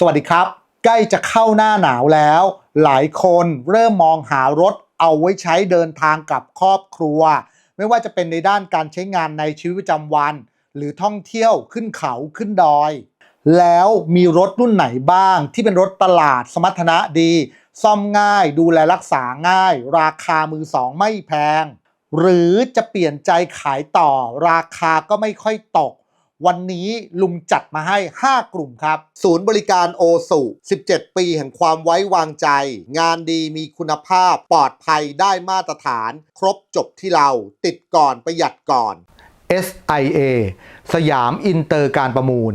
สวัสดีครับ ใกล้จะเข้าหน้าหนาวแล้ว หลายคนเริ่มมองหารถเอาไว้ใช้เดินทางกับครอบครัว ไม่ว่าจะเป็นในด้านการใช้งานในชีวิตประจำวัน หรือท่องเที่ยวขึ้นเขาขึ้นดอย แล้วมีรถรุ่นไหนบ้าง ที่เป็นรถตลาดสมรรถนะดี ซ่อมง่าย ดูแลรักษาง่าย ราคามือสองไม่แพง หรือจะเปลี่ยนใจขายต่อ ราคาก็ไม่ค่อยตก วันนี้ลุงจัดมาให้ 5 กลุ่มครับ ศูนย์บริการโอสุ 17 ปีแห่งความไว้วางใจ งานดีมีคุณภาพปลอดภัยได้มาตรฐาน ครบจบที่เราติดก่อนประหยัดก่อน SIA สยามอินเตอร์การประมูล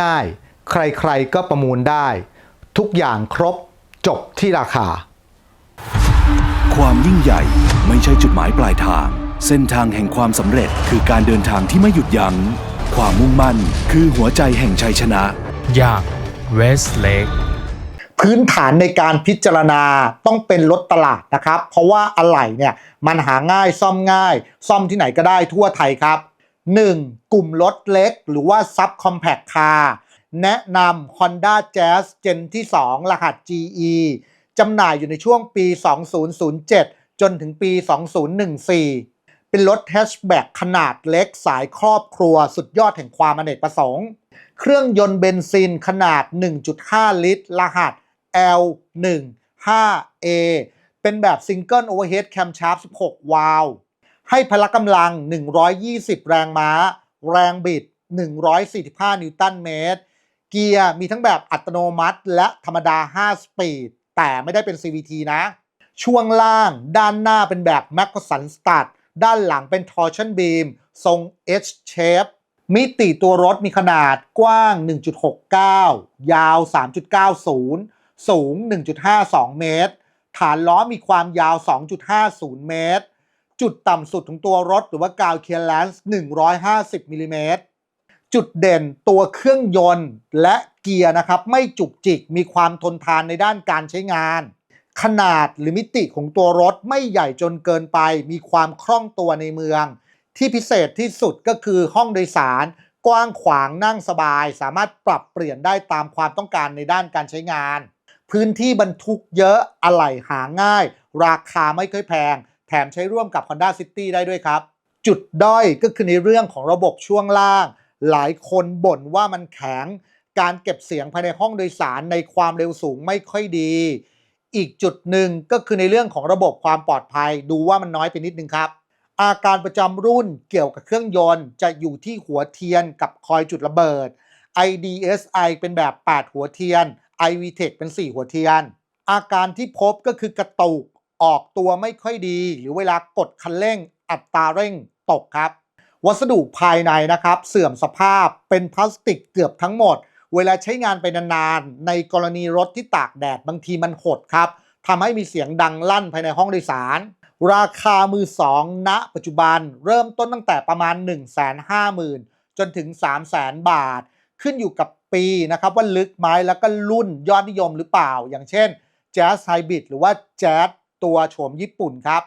ง่ายๆ ใครๆก็ประมูลได้ ทุกอย่างครบจบที่ราคา ความยิ่งใหญ่ไม่ใช่จุดหมายปลายทาง เส้นทางแห่งความสำเร็จคือการเดินทางที่ไม่หยุดยัง้ง ความมุ่งมั่น คือหัวใจแห่งชัยชนะ อย่างเวสเลกพื้นฐานในการพิจารณาต้องเป็นรถตลาดนะครับ เพราะว่าอะไหล่เนี่ยมันหาง่ายซ่อมง่าย ซ่อมที่ไหนก็ได้ทั่วไทยครับ 1. กลุ่มรถเล็ก หรือว่า Sub Compact Car แนะนำ Honda Jazz Gen ที่ 2 รหัส GE จำหน่ายอยู่ในช่วงปี 2007 จนถึงปี 2014 เป็นรถแฮชแบ็กขนาดเล็กสายครอบครัวสุดยอดแห่งความอเนกประสงค์ เครื่องยนต์เบนซินขนาด 1.5 ลิตร รหัส L15A เป็นแบบซิงเกิลโอเวอร์เฮดแคมชาร์ป16 วาล์วให้พละกำลัง 120 แรงม้า แรงบิด 145 นิวตันเมตร เกียร์มีทั้งแบบอัตโนมัติ และธรรมดา 5 สปีด แต่ไม่ได้เป็น CVT นะ ช่วงล่างด้านหน้าเป็นแบบ m a c ก s o n Stud ด้ ด้านหลังเป็น Torsion Beam ทรง H shape มิติตัวรถมีขนาดกว้าง 1.69 ยาว 3.90 สูง 1.52 เมตร ฐานล้อมีความยาว 2.50 เมตร จุดต่ำสุดของตัวรถหรือว่ากาวเคียร์แลนซ์150มิลลิเมตร จุดเด่นตัวเครื่องยนต์และเกียร์นะครับ ไม่จุกจิก มีความทนทานในด้านการใช้งาน ขนาดหรือมิติของตัวรถไม่ใหญ่จนเกินไป มีความคล่องตัวในเมือง ที่พิเศษที่สุดก็คือห้องโดยสาร กว้างขวางนั่งสบาย สามารถปรับเปลี่ยนได้ตามความต้องการในด้านการใช้งาน พื้นที่บรรทุกเยอะอะไหล่หาง่าย ราคาไม่ค่อยแพง แถมใช้ร่วมกับ Honda City ได้ด้วยครับ จุดด้อยก็คือในเรื่องของระบบช่วงล่าง หลายคนบ่นว่ามันแข็ง การเก็บเสียงภายในห้องโดยสารในความเร็วสูงไม่ค่อยดี อีกจุดหนึ่งก็คือในเรื่องของระบบความปลอดภัย ดูว่ามันน้อยไปนิดนึงครับ อาการประจำรุ่นเกี่ยวกับเครื่องยนต์ จะอยู่ที่หัวเทียนกับคอยจุดระเบิด IDSI เป็นแบบ 8 หัวเทียน iVTEC เป็น 4 หัวเทียน อาการที่พบก็คือกระตุกออกตัวไม่ค่อยดี หรือเวลากดคันเร่ง อัตราเร่งตกครับ วัสดุภายในนะครับ เสื่อมสภาพเป็นพลาสติกเกือบทั้งหมด เวลาใช้งานไปนานๆ ในกรณีรถที่ตากแดดบางทีมันหดครับทำให้มีเสียงดังลั่นภายในห้องโดยสาร ราคามือสองณปัจจุบันเริ่มต้นตั้งแต่ประมาณ 1 5 0 0 0 0 จนถึง 3 0 0 0 0 0 บาท ขึ้นอยู่กับปีนะครับว่าลึกไหมแล้วก็รุ่นยอดนิยมหรือเปล่า อย่างเช่น Jazz Hybrid หรือว่า Jazz ตัวโฉมญี่ปุ่นครับ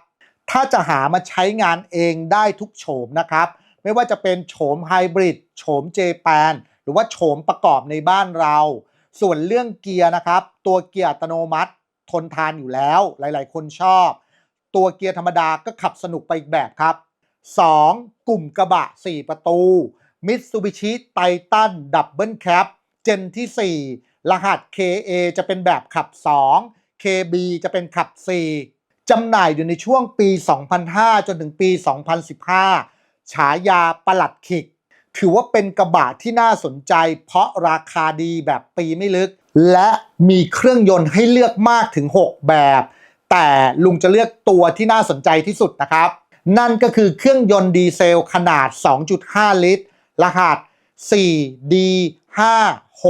ถ้าจะหามาใช้งานเองได้ทุกโฉมนะครับ ไม่ว่าจะเป็นโฉมไฮบริดโฉมเจแปน หรือว่าโฉมประกอบในบ้านเรา ส่วนเรื่องเกียร์นะครับ ตัวเกียร์อัตโนมัติ ทนทานอยู่แล้ว หลาย ๆ คนชอบ ตัวเกียร์ธรรมดาก็ขับสนุกไปอีกแบบครับ 2. กลุ่มกระบะ 4 ประตู Mitsubishi Titan Double Cab เจนที่ 4 รหัส KA จะเป็นแบบขับ 2 KB จะเป็นขับ 4จำหน่ายอยู่ในช่วงปี 2005 จนถึงปี 2015 ฉายาประหลัดขิก ถือว่าเป็นกระบะที่น่าสนใจ เพราะราคาดีแบบปีไม่ลึก และมีเครื่องยนต์ให้เลือกมากถึง 6 แบบ แต่ลุงจะเลือกตัวที่น่าสนใจที่สุดนะครับ นั่นก็คือเครื่องยนต์ดีเซลขนาด 2.5 ลิตร รหัส 4D56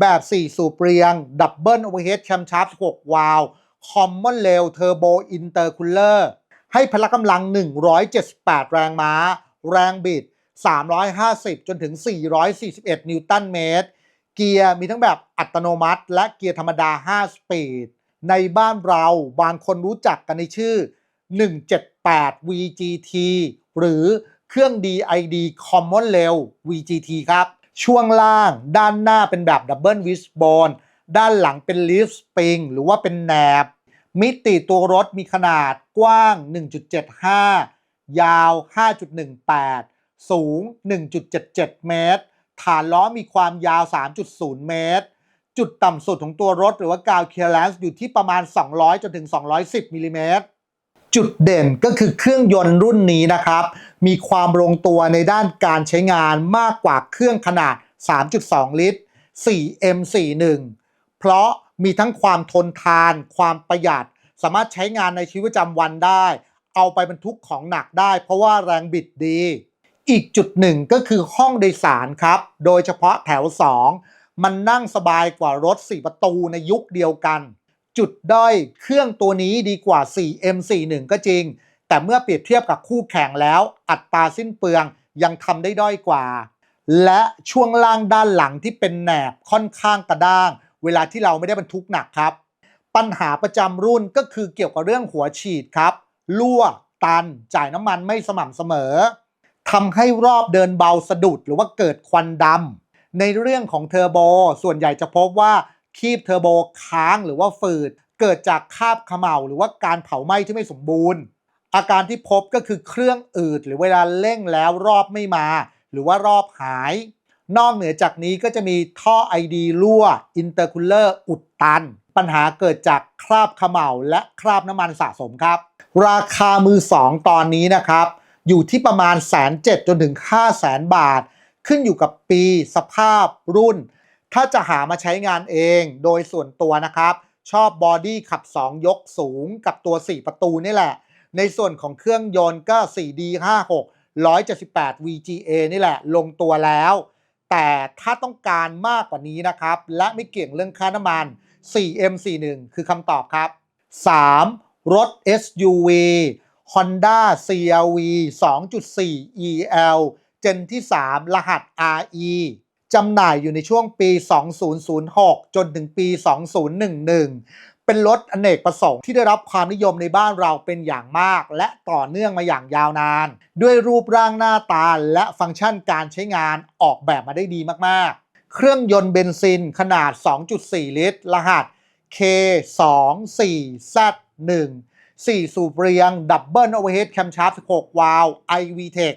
แบบ 4 สูบเรียง ดับเบิลโอเวอร์เฮดแคมชาร์ป6วาล์วคอมมอนเรลเทอร์โบอินเตอร์คูลเลอร์ให้พละกำลัง 178 แรงม้า แรงบิด 350 จนถึง 441 นิวตันเมตร เกียร์มีทั้งแบบอัตโนมัติ และเกียร์ธรรมดา 5 สปีด ในบ้านเราบางคนรู้จักกันในชื่อ 178 VGT หรือเครื่อง DID Common Rail VGT ครับ ช่วงล่างด้านหน้าเป็นแบบดับเบิลวิสบอลด้านหลังเป็นลิฟสปริงหรือว่าเป็นแหนบ มิติตัวรถมีขนาดกว้าง 1.75 ยาว 5.18 สูง 1.77 เมตร ฐานล้อมีความยาว 3.0 เมตร จุดต่ำสุดของตัวรถหรือว่ากาวเคลียร์แลนซ์อยู่ที่ประมาณ 200 จนถึง 210 มิลลิเมตร จุดเด่นก็คือเครื่องยนต์รุ่นนี้นะครับ มีความลงตัวในด้านการใช้งานมากกว่าเครื่องขนาด 3.2 ลิตร 4M41 เพราะมีทั้งความทนทาน ความประหยัด สามารถใช้งานในชีวิตประจำวันได้ เอาไปบรรทุกของหนักได้ เพราะว่าแรงบิดดี อีกจุดหนึ่งก็คือห้องโดยสารครับ โดยเฉพาะแถว 2 มันนั่งสบายกว่ารถ 4 ประตูในยุคเดียวกัน จุดด้อยเครื่องตัวนี้ดีกว่า 4M41 ก็จริง แต่เมื่อเปรียบเทียบกับคู่แข่งแล้ว อัตราสิ้นเปลืองยังทำได้ด้อยกว่า และช่วงล่างด้านหลังที่เป็นแหนบค่อนข้างกระด้าง เวลาที่เราไม่ได้บรรทุกหนักครับ ปัญหาประจำรุ่นก็คือเกี่ยวกับเรื่องหัวฉีดครับรั่วตันจ่ายน้ำมันไม่สม่ำเสมอ ทำให้รอบเดินเบาสะดุดหรือว่าเกิดควันดำในเรื่องของเทอร์โบ ส่วนใหญ่จะพบว่าคีบเทอร์โบค้างหรือว่าฝืด เกิดจากคาบเขม่าหรือว่าการเผาไหม้ที่ไม่สมบูรณ์ อาการที่พบก็คือเครื่องอืดหรือเวลาเร่งแล้วรอบไม่มา หรือว่ารอบหาย นอกเหนือจากนี้ก็จะมีท่อไอดีรั่วอินเตอร์คูลเลอร์อุดตัน ปัญหาเกิดจากคราบเขม่าและคราบน้ำมันสะสมครับ ราคามือสองตอนนี้นะครับ อยู่ที่ประมาณแสนเจ็ดจนถึง5 0 0แสนบาท ขึ้นอยู่กับปีสภาพรุ่น ถ้าจะหามาใช้งานเองโดยส่วนตัวนะครับ ชอบบอดี้ขับ 2 ยกสูงกับตัว 4 ประตูนี่แหละ ในส่วนของเครื่องยนต์ก็ 4D56 178 VGA นี่แหละ ลงตัวแล้ว แต่ถ้าต้องการมากกว่านี้นะครับ และไม่เกี่ยงเรื่องค่าน้ำมัน 4M41 คือคำตอบครับ 3. รถ SUV Honda CRV 2.4 EL เจนที่ 3 รหัส RE จำหน่ายอยู่ในช่วงปี 2006 จนถึงปี 2011 เป็นรถอเนกประสงค์ที่ได้รับความนิยมในบ้านเราเป็นอย่างมาก และต่อเนื่องมาอย่างยาวนาน ด้วยรูปร่างหน้าตาและฟังก์ชันการใช้งานออกแบบมาได้ดีมากๆ เครื่องยนต์เบนซินขนาด 2.4 ลิตร รหัส K24Z1 4 สูบเรียง ดับเบิลโอเวอร์เฮดแคมชาร์ป16 วาล์ว iVTEC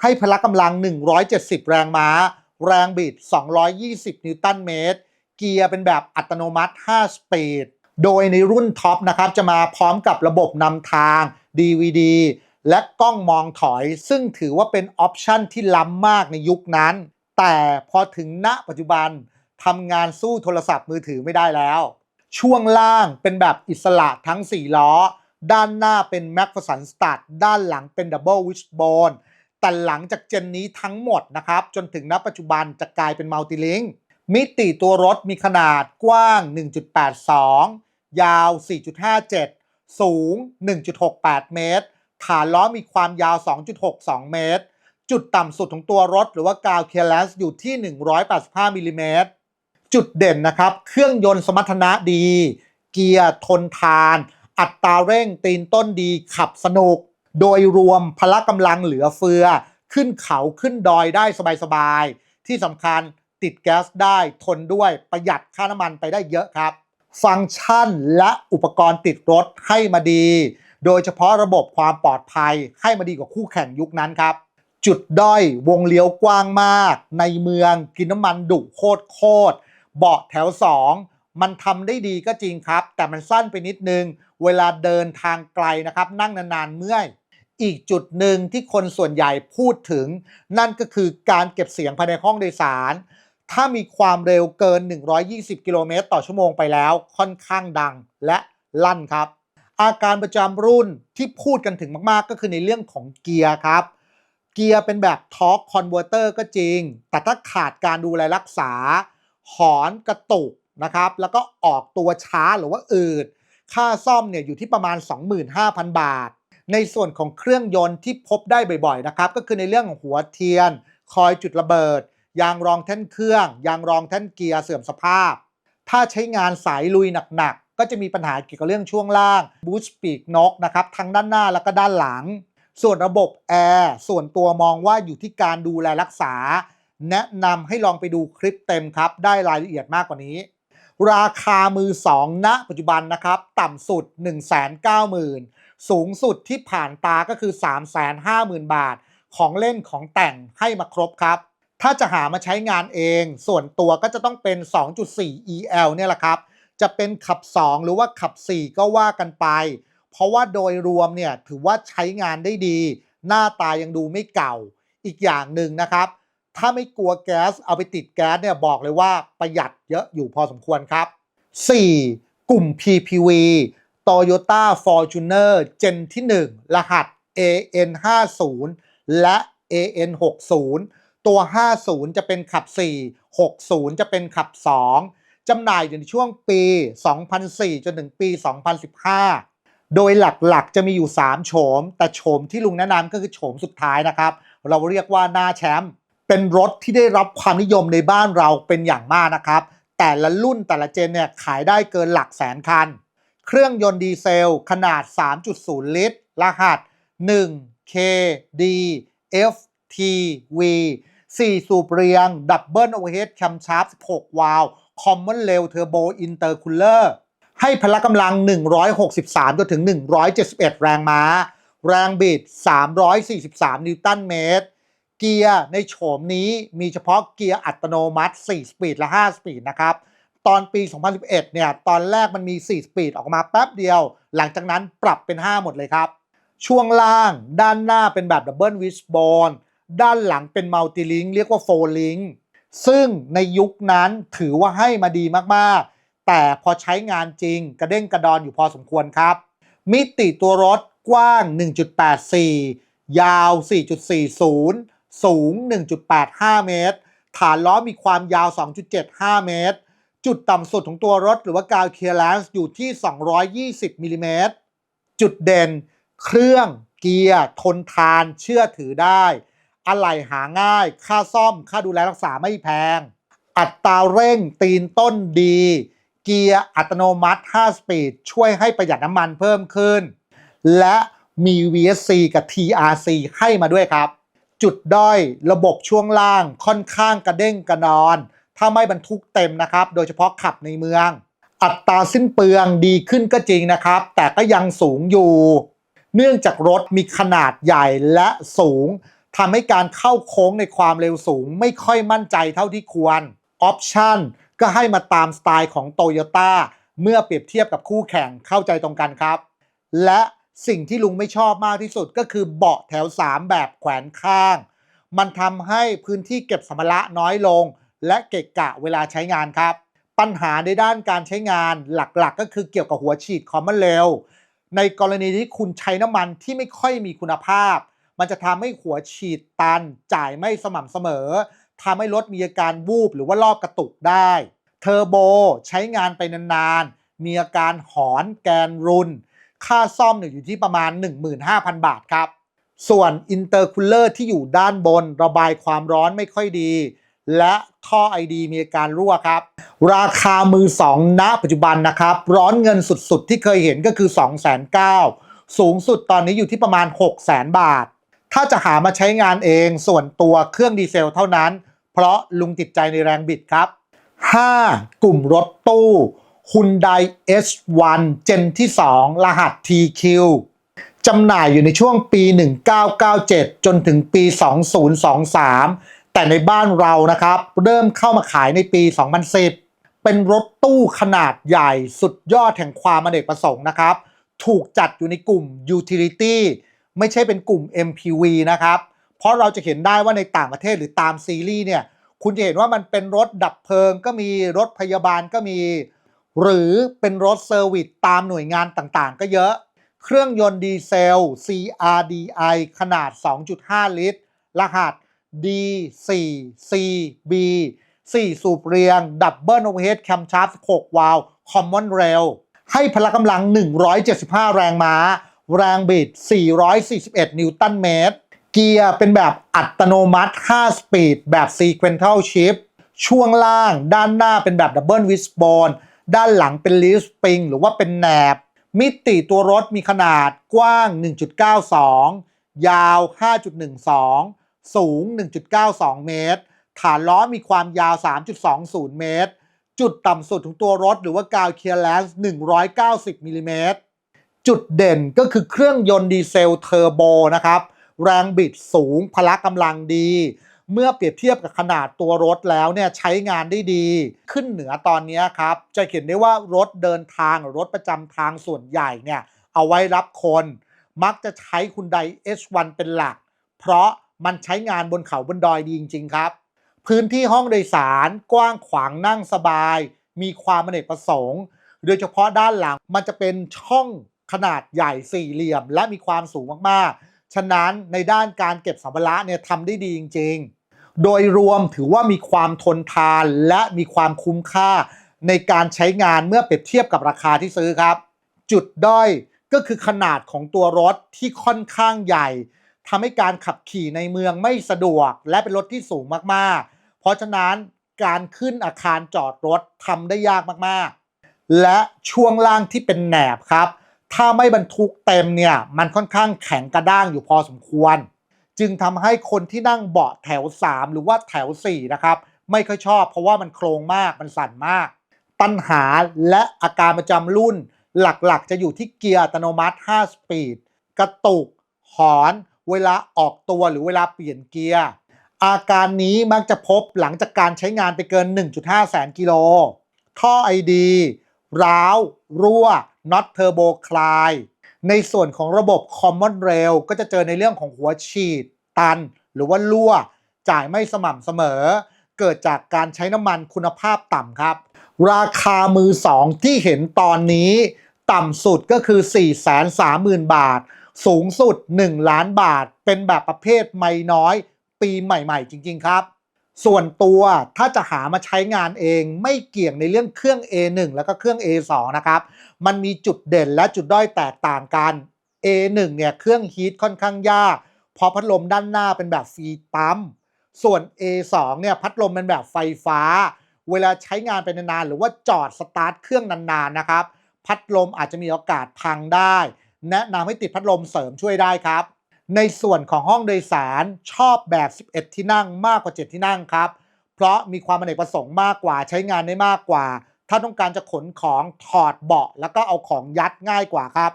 ให้พละกำลัง 170 แรงม้า แรงบิด 220 นิวตันเมตร เกียร์เป็นแบบอัตโนมัติ 5 สปีด โดยในรุ่นท็อปนะครับ จะมาพร้อมกับระบบนำทาง DVD และกล้องมองถอย ซึ่งถือว่าเป็นออปชั่นที่ล้ำมากในยุคนั้น แต่พอถึงณปัจจุบันทำงานสู้โทรศัพท์มือถือไม่ได้แล้ว ช่วงล่างเป็นแบบอิสระทั้ง 4 ล้อ ด้านหน้าเป็น m a c p h e r s o n Stud ด้านหลังเป็น Double Wishbone แต่หลังจากเจนนี้ทั้งหมดนะครับ จนถึงณปัจจุบันจะกลายเป็น Multilink มิติตัวรถมีขนาดกว้าง 1.82 ยาว 4.57 สูง 1.68 เมตร ฐานล้อมีความยาว 2.62 เมตร จุดต่ำสุดของตัวรถหรือว่ากาวเคลียร์แลนซ์อยู่ที่ 185มิลลิเมตร จุดเด่นนะครับ เครื่องยนต์สมรรถนะดี เกียร์ทนทาน อัตราเร่งตีนต้นดีขับสนุก โดยรวมพละกำลังเหลือเฟือ ขึ้นเขาขึ้นดอยได้สบายๆ ที่สำคัญติดแก๊สได้ทนด้วยประหยัดค่าน้ำมันไปได้เยอะครับ ฟังก์ชันและอุปกรณ์ติดรถให้มาดี โดยเฉพาะระบบความปลอดภัยให้มาดีกว่าคู่แข่งยุคนั้นครับ จุดด้อยวงเลี้ยวกว้างมาก ในเมืองกินน้ำมันดุโคตรโคตรเบาะแถว 2 มันทำได้ดีก็จริงครับ แต่มันสั้นไปนิดนึง เวลาเดินทางไกลนะครับ นั่งนานๆเมื่อย อีกจุดหนึ่งที่คนส่วนใหญ่พูดถึง นั่นก็คือการเก็บเสียงภายในห้องโดยสาร ถ้ามีความเร็วเกิน 120 กิโลเมตรต่อชั่วโมงไปแล้วค่อนข้างดังและลั่นครับ อาการประจำรุ่นที่พูดกันถึงมากๆ ก็คือในเรื่องของเกียร์ครับเกียร์เป็นแบบทอร์กคอนเวอร์เตอร์ก็จริง แต่ถ้าขาดการดูแลรักษา หอนกระตุกนะครับ แล้วก็ออกตัวช้าหรือว่าอืด ค่าซ่อมเนี่ยอยู่ที่ประมาณ 25,000 บาท ในส่วนของเครื่องยนต์ที่พบได้บ่อยๆนะครับก็คือในเรื่องของหัวเทียน คอยจุดระเบิด ยางรองแท่นเครื่อง ยางรองแท่นเกียร์เสื่อมสภาพ ถ้าใช้งานสายลุยหนักๆ ก็จะมีปัญหาเกี่ยวกับเรื่องช่วงล่างบูสปีกนกนะครับทั้งด้านหน้าแล้วก็ด้านหลัง ส่วนระบบแอร์ส่วนตัวมองว่าอยู่ที่การดูแลรักษา แนะนำให้ลองไปดูคลิปเต็มครับ ได้รายละเอียดมากกว่านี้ ราคามือ2ณปัจจุบันนะครับ ต่ำสุด 190,000 สูงสุดที่ผ่านตาก็คือ 350,000 บาท ของเล่นของแต่งให้มาครบครับ ถ้าจะหามาใช้งานเอง ส่วนตัวก็จะต้องเป็น 2.4 EL เนี่ยแหละครับ จะเป็นขับ 2 หรือว่าขับ 4 ก็ว่ากันไป เพราะว่าโดยรวมเนี่ยถือว่าใช้งานได้ดี หน้าตายังดูไม่เก่า อีกอย่างหนึ่งนะครับ ถ้าไม่กลัวแก๊สเอาไปติดแก๊สเนี่ยบอกเลยว่าประหยัดเยอะอยู่พอสมควรครับ 4. กลุ่ม PPV Toyota Fortuner Gen ที่ 1 รหัส AN50 และ AN60 ตัว 50 จะเป็นขับ 4 60 จะเป็นขับ 2จำหน่ายอยู่ในช่วงปี 2004 จนถึงปี 2015 โดยหลักๆ จะมีอยู่ 3 โฉม แต่โฉมที่ลุงแนะนำก็คือโฉมสุดท้ายนะครับ เราเรียกว่าหน้าแชมป์ เป็นรถที่ได้รับความนิยมในบ้านเราเป็นอย่างมากนะครับ แต่ละรุ่นแต่ละเจนเนี่ยขายได้เกินหลักแสนคัน เครื่องยนต์ดีเซล ขนาด 3.0 ลิตร รหัส 1KD FTV 4 สูบเรียง ดับเบิลโอเวอร์เฮดแคมชาร์ป16 วาล์วคอมมอนเรลเทอร์โบอินเตอร์คูลเลอร์ให้พละกำลัง 163จนถึง 171 แรงม้า แรงบิด 343 นิวตันเมตร เกียร์ในโฉมนี้มีเฉพาะเกียร์อัตโนมัติ 4 สปีดและ 5 สปีดนะครับ ตอนปี 2011 เนี่ย ตอนแรกมันมี 4 สปีดออกมาแป๊บเดียว หลังจากนั้นปรับเป็น 5 หมดเลยครับ ช่วงล่างด้านหน้าเป็นแบบดับเบิลวิสบอลด้านหลังเป็นมัลติลิงเรียกว่าโฟลิงซึ่งในยุคนั้นถือว่าให้มาดีมากๆ แต่พอใช้งานจริงกระเด้งกระดอนอยู่พอสมควรครับ มิติตัวรถกว้าง 1.84 ยาว 4.40 สูง 1.85 เมตร ฐานล้อมีความยาว 2.75 เมตร จุดต่ำสุดของตัวรถหรือว่ากาวเคียร์แลนซ์อยู่ที่ 220 มิลลิเมตร จุดเด่น เครื่องเกียร์ ทนทาน เชื่อถือได้ อะไหล่หาง่าย ค่าซ่อม ค่าดูแลรักษาไม่แพง อัตราเร่งตีนต้นดี เกียร์อัตโนมัติ 5 สปีด ช่วยให้ประหยัดน้ำมันเพิ่มขึ้น และมี VSC กับ TRC ให้มาด้วยครับ จุดด้อยระบบช่วงล่างค่อนข้างกระเด้งกระดอน ถ้าไม่บรรทุกเต็มนะครับ โดยเฉพาะขับในเมือง อัตราสิ้นเปลืองดีขึ้นก็จริงนะครับ แต่ก็ยังสูงอยู่ เนื่องจากรถมีขนาดใหญ่และสูงทำให้การเข้าโค้งในความเร็วสูงไม่ค่อยมั่นใจเท่าที่ควรออปชันก็ให้มาตามสไตล์ของ t o y ยต้เมื่อเปรียบเทียบกับคู่แข่งเข้าใจตรงกันครับ และ สิ่งที่ลุงไม่ชอบมากที่สุดก็คือเบาะแถว 3 แบบแขวนข้าง มันทำให้พื้นที่เก็บสัมภาระน้อยลง และเกะกะเวลาใช้งานครับ ปัญหาในด้านการใช้งานหลักๆก็คือเกี่ยวกับหัวฉีดคอมมอนเรลในกรณีที่คุณใช้น้ำมันที่ไม่ค่อยมีคุณภาพ มันจะทำให้หัวฉีดตัน จ่ายไม่สม่ำเสมอทำให้รถมีอาการวูบหรือว่ารอบกระตุกได้ เทอร์โบใช้งานไปนานๆมีอาการหอนแกนรุน ค่าซ่อมเนี่ยอยู่ที่ประมาณ 15,000 บาทครับ ส่วนอินเตอร์คูลเลอร์ที่อยู่ด้านบนระบายความร้อนไม่ค่อยดี และท่อไอดีมีอาการรั่วครับ ราคามือ2ณปัจจุบันนะครับ ร้อนเงินสุดๆ ที่เคยเห็นก็คือ2 9 0 0 0สูงสุดตอนนี้อยู่ที่ประมาณ 6 0 0 0 0 0 บาท ถ้าจะหามาใช้งานเองส่วนตัวเครื่องดีเซลเท่านั้น เพราะลุงติดใจในแรงบิดครับ 5. กลุ่มรถตู้ Hyundai H1 เจนที่ 2 รหัส TQ จำหน่ายอยู่ในช่วงปี 1997 จนถึงปี 2023 แต่ในบ้านเรานะครับ เริ่มเข้ามาขายในปี 2010 เป็นรถตู้ขนาดใหญ่สุดยอดแห่งความอเนกประสงค์นะครับ ถูกจัดอยู่ในกลุ่ม Utility ไม่ใช่เป็นกลุ่ม MPV นะครับ เพราะเราจะเห็นได้ว่าในต่างประเทศหรือตามซีรีส์เนี่ย คุณจะเห็นว่ามันเป็นรถดับเพลิงก็มีรถพยาบาลก็มี หรือเป็นรถเซอร์วิสตามหน่วยงานต่างๆ ก็เยอะ เครื่องยนต์ดีเซล CRDI ขนาด 2.5 ลิตร รหัส D4CB 4 สูบเรียง ดับเบิลโอเวอร์เฮดแคมชาร์ป6วาล์วคอมมอนเรลให้พละกำลัง 175 แรงม้า แรงบิด 441 นิวตันเมตร เกียร์เป็นแบบอัตโนมัติ 5 สปีด แบบ Sequential Shift ช่วงล่างด้านหน้าเป็นแบบดับเบิลวิสบอล ด้านหลังเป็นลีฟสปริงหรือว่าเป็นแหนบ มิติตัวรถมีขนาดกว้าง 1.92 ยาว 5.12 สูง 1.92 เมตร ฐานล้อมีความยาว 3.20 เมตร จุดต่ำสุดของตัวรถหรือว่ากาวเคลียร์แลนซ์190มิลลิเมตรจุดเด่นก็คือเครื่องยนต์ดีเซลเทอร์โบนะครับ แรงบิดสูงพละกำลังดี เมื่อเปรียบเทียบกับขนาดตัวรถแล้วเนี่ยใช้งานได้ดี ขึ้นเหนือตอนนี้ครับ จะเห็นได้ว่ารถเดินทางหรือรถประจำทางส่วนใหญ่เนี่ยเอาไว้รับคน มักจะใช้คุณได H1 เป็นหลัก เพราะมันใช้งานบนเขาบนดอยดีจริง ๆ ครับ พื้นที่ห้องโดยสารกว้างขวางนั่งสบาย มีความอเนกประสงค์ โดยเฉพาะด้านหลังมันจะเป็นช่องขนาดใหญ่สี่เหลี่ยม และมีความสูงมากๆ ฉะนั้นในด้านการเก็บสัมภาระเนี่ยทำได้ดีจริง ๆ โดยรวมถือว่ามีความทนทานและมีความคุ้มค่าในการใช้งานเมื่อเปรียบเทียบกับราคาที่ซื้อครับ จุดด้อยก็คือขนาดของตัวรถที่ค่อนข้างใหญ่ทำให้การขับขี่ในเมืองไม่สะดวก และเป็นรถที่สูงมากๆ เพราะฉะนั้นการขึ้นอาคารจอดรถทำได้ยากมากๆ และช่วงล่างที่เป็นแหนบครับ ถ้าไม่บรรทุกเต็มเนี่ยมันค่อนข้างแข็งกระด้างอยู่พอสมควร จึงทำให้คนที่นั่งเบาะแถว 3 หรือว่าแถว 4 นะครับ ไม่ค่อยชอบเพราะว่ามันโครงมากมันสั่นมาก ปัญหาและอาการประจำรุ่นหลักๆ จะอยู่ที่เกียร์อัตโนมัติ 5 สปีด กระตุก หอน เวลาออกตัวหรือเวลาเปลี่ยนเกียร์ อาการนี้มักจะพบหลังจากการใช้งานไปเกิน 1.5 แสนกิโล ท่อไอดี ร้าว รั่ว น็อตเทอร์โบคลาย ในส่วนของระบบ Common Rail ก็จะเจอในเรื่องของหัวฉีด ตัน หรือว่ารั่ว จ่ายไม่สม่ำเสมอ เกิดจากการใช้น้ำมันคุณภาพต่ำครับ ราคามือสองที่เห็นตอนนี้ ต่ำสุดก็คือ 430,000 บาท สูงสุด 1 ล้านบาท เป็นแบบประเภทไม่น้อย ปีใหม่ ๆ จริง ๆ ครับ ส่วนตัวถ้าจะหามาใช้งานเองไม่เกี่ยงในเรื่องเครื่อง A1 แล้วก็เครื่อง A2 นะครับ มันมีจุดเด่นและจุดด้อยแตกต่างกัน A1 เนี่ยเครื่องฮีทค่อนข้างยาก เพราะพัดลมด้านหน้าเป็นแบบฟีปั๊ม ส่วน A2 เนี่ยพัดลมเป็นแบบไฟฟ้า เวลาใช้งานไปนานๆหรือว่าจอดสตาร์ทเครื่องนานๆนะครับ พัดลมอาจจะมีโอกาสพังได้ แนะนำให้ติดพัดลมเสริมช่วยได้ครับ ในส่วนของห้องโดยสารชอบแบบ 11 ที่นั่งมากกว่า 7 ที่นั่งครับ เพราะมีความอเนกประสงค์มากกว่าใช้งานได้มากกว่า ถ้าต้องการจะขนของถอดเบาะ แล้วก็เอาของยัดง่ายกว่าครับ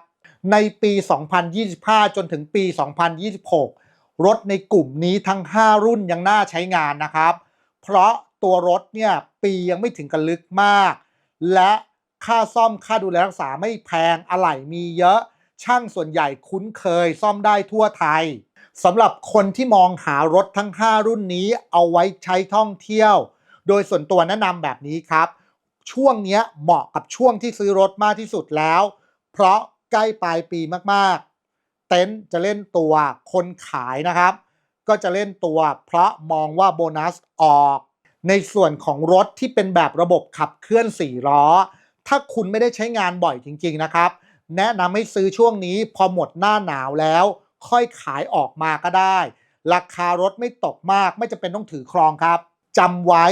ในปี 2025 จนถึงปี 2026 รถในกลุ่มนี้ทั้ง 5 รุ่นยังน่าใช้งานนะครับ เพราะตัวรถเนี่ยปียังไม่ถึงกันลึกมาก และค่าซ่อมค่าดูแลรักษาไม่แพงอะไหล่มีเยอะ ช่างส่วนใหญ่คุ้นเคยซ่อมได้ทั่วไทยสำหรับคนที่มองหารถทั้ง 5 รุ่นนี้เอาไว้ใช้ท่องเที่ยว โดยส่วนตัวแนะนำแบบนี้ครับ ช่วงนี้เหมาะกับช่วงที่ซื้อรถมากที่สุดแล้ว เพราะใกล้ปลายปีมากๆ เต็นท์จะเล่นตัวคนขายนะครับ ก็จะเล่นตัว เพราะมองว่าโบนัสออก ในส่วนของรถที่เป็นแบบระบบขับเคลื่อน4ล้อ ถ้าคุณไม่ได้ใช้งานบ่อยจริง ๆ นะครับ แนะนำให้ซื้อช่วงนี้พอหมดหน้าหนาวแล้ว ค่อยขายออกมาก็ได้ ราคารถไม่ตกมาก ไม่จำเป็นต้องถือครองครับจำไว้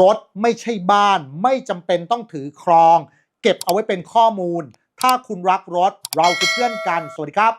รถไม่ใช่บ้าน ไม่จำเป็นต้องถือครอง เก็บเอาไว้เป็นข้อมูล ถ้าคุณรักรถเราคือเพื่อนกัน สวัสดีครับ